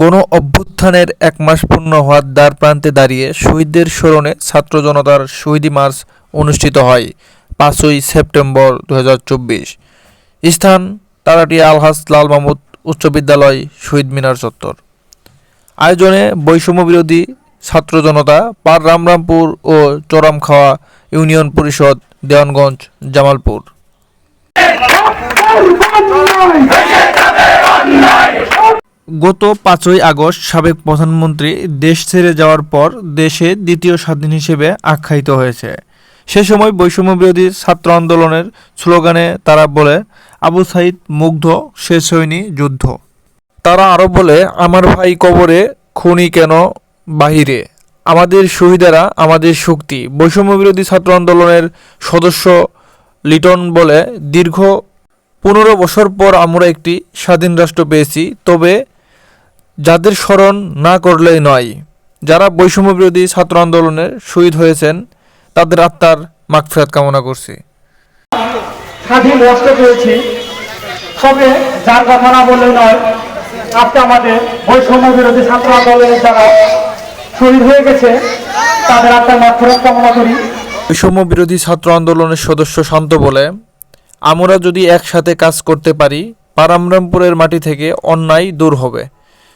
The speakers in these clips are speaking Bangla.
গণ অভ্যুত্থানের এক মাস পূর্ণ হওয়ার দ্বার প্রান্তে দাঁড়িয়ে শহীদদের স্মরণে ছাত্র জনতার শহীদি মার্চ অনুষ্ঠিত হয় পাঁচই সেপ্টেম্বর দু হাজার চব্বিশ। স্থান তারাটিয়া আলহাজ লাল মাহমুদ উচ্চ বিদ্যালয় শহীদ মিনার চত্বর। আয়োজনে বৈষম্য বিরোধী ছাত্র জনতা পার রামরামপুর ও চোরামখাওয়া ইউনিয়ন পরিষদ দেওয়ানগঞ্জ, জামালপুর। গত পাঁচই আগস্ট সাবেক প্রধানমন্ত্রী দেশ ছেড়ে যাওয়ার পর দেশে দ্বিতীয় স্বাধীন হিসেবে আখ্যায়িত হয়েছে। সে সময় বৈষম্য বিরোধী ছাত্র আন্দোলনের স্লোগানে তারা বলে, আবু সাইদ মুগ্ধ শেষ হয়নি যুদ্ধ। তারা আরও বলে, আমার ভাই কবরে খুনি কেন বাহিরে? আমাদের শহীদেরা আমাদের শক্তি। বৈষম্য বিরোধী ছাত্র আন্দোলনের সদস্য লিটন বলে, দীর্ঘ পনেরো বছর পর আমরা একটি স্বাধীন রাষ্ট্র পেয়েছি, তবে যাদের স্মরণ না করলেই নয়। যারা বৈষম্য বিরোধী ছাত্র আন্দোলনে শহীদ হয়েছেন তাদের আত্মার মাগফিরাত কামনা করছি। স্বাধীন রাষ্ট্র পেয়েছি। তবে যার কথা না বললে নয় আজকে আমাদের বৈষম্য বিরোধী ছাত্র আন্দোলনের যারা শহীদ হয়ে গেছে তাদের আত্মার মাত্রা কামনা করি। বৈষম্য বিরোধী ছাত্র আন্দোলনের সদস্য শান্ত বলে আমরা যদি একসাথে কাজ করতে পারি পারামরামপুরের মাটি থেকে অন্যায় দূর হবে।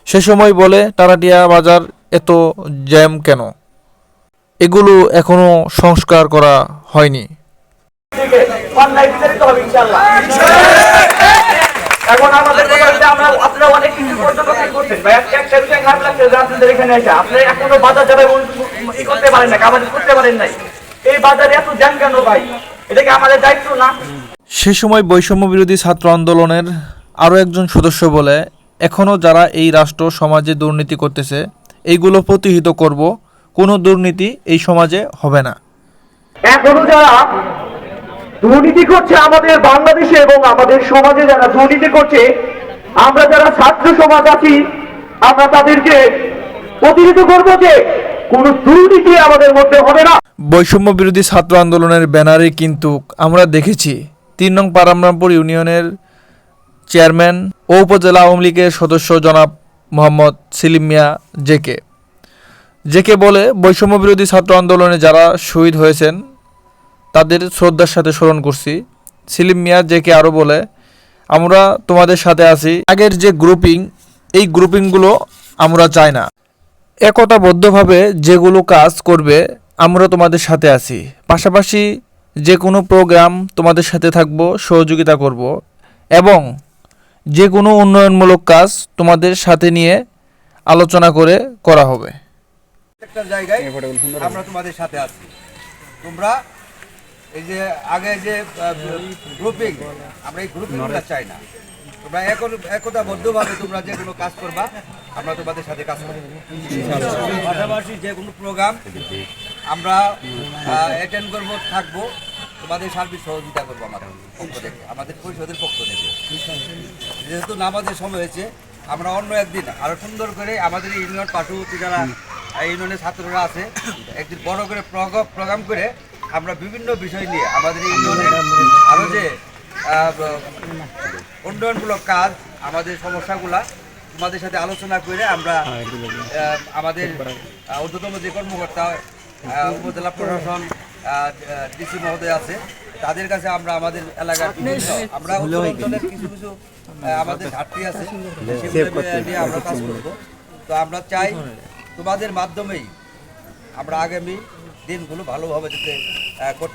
সে সময় বলে টারাটিয়া বাজার এত জ্যাম কেন? এগুলো এখনও সংস্কার করা হয়নি। দিকে অন্যায় বিচারিত হবে ইনশাআল্লাহ এখন আমাদের আমরা আপনারা অনেক কিছু পর্যন্ত করছেন। ভাই আজকে একটা বিষয় খারাপ লাগছে যে আপনাদের এখানে এসে আপনারা এখনও বাজার যাবে ই করতে পারেন না কাবাদি করতে পারেন নাই। এই বাজারে এত জ্যাম কেন ভাই? এটা কি আমাদের দায়িত্ব না? সে সময় বৈষম্য বিরোধী ছাত্র আন্দোলনের আরও একজন সদস্য বলে এখনও যারা এই রাষ্ট্র সমাজে দুর্নীতি করতেছে এইগুলো প্রতিহিত করব। কোনো দুর্নীতি এই সমাজে হবে না। এখনও যারা দুর্নীতি করছে আমাদের বাংলাদেশে এবং আমাদের সমাজে যারা দুর্নীতি করছে আমরা যারা ছাত্র সমাজ আছি আমরা তাদেরকে প্রতিহিত করব যে কোনো দুর্নীতি আমাদের মধ্যে হবে না। বৈষম্য বিরোধী ছাত্র আন্দোলনের ব্যানারে কিন্তু আমরা দেখেছি তিন নং পারামরামপুর ইউনিয়নের চেয়ারম্যান ও উপজেলা আওয়ামী লীগের সদস্য জনাব মোহাম্মদ সিলিম মিয়া জেকে। জেকে বলে বৈষম্য বিরোধী ছাত্র আন্দোলনে যারা শহীদ হয়েছেন, তাদের শ্রদ্ধার সাথে স্মরণ করছি। সিলিম মিয়া জেকে আরও বলে, আমরা তোমাদের সাথে আছি। আগের যে গ্রুপিং, এই গ্রুপিংগুলো আমরা চাই না। একতাবদ্ধভাবে যেগুলো কাজ করবে, আমরা তোমাদের সাথে আছি। পাশাপাশি যে কোনো প্রোগ্রাম তোমাদের সাথে থাকব, সহযোগিতা করব এবং যে কোনো উন্নয়নমূলক কাজ তোমাদের সাথে নিয়ে আলোচনা করে করা হবে। একটা জায়গায় আমরা তোমাদের সাথে আছি। তোমরা এই যে আগে যে গ্রুপিং আমরা এই গ্রুপিংটা চাই না। তোমরা একর- একতাবদ্ধভাবে তোমরা যে কোনো কাজ করবা, আমরা তোমাদের সাথে কাজ করব। পাশাপাশি যে কোনো প্রোগ্রাম আমরা অ্যাটেন্ড করব, থাকব। তোমাদের সার্বিক সহযোগিতা করব আমাদের পক্ষ থেকে, আমাদের পরিষদের পক্ষ থেকে। যেহেতু নামাজের সময় হয়েছে, আমরা অন্য একদিন আরও সুন্দর করে আমাদের ইউনিয়ন পার্শ্ববর্তী যারা ইউনিয়নের ছাত্ররা আছে, একদিন বড় করে প্রগ- প্রোগ্রাম করে আমরা বিভিন্ন বিষয় নিয়ে আমাদের ইউনিয়নের আরও যে উন্নয়নমূলক কাজ, আমাদের সমস্যাগুলা তোমাদের সাথে আলোচনা করে আমরা আমাদের ঊর্ধ্বতম যে কর্মকর্তা উপজেলা প্রশাসন ডিসি মহোদয় আছে। তাদের কাছে আমরা আমাদের এলাকার আমরা উত্তরাঞ্চলের কিছু কিছু আমাদের ঘাটতি আছে। সেগুলো নিয়ে আমরা কাজ করব। তো আমরা চাই তোমাদের মাধ্যমেই আমরা আগামী দিনগুলো ভালোভাবে যেতে আহ, করতে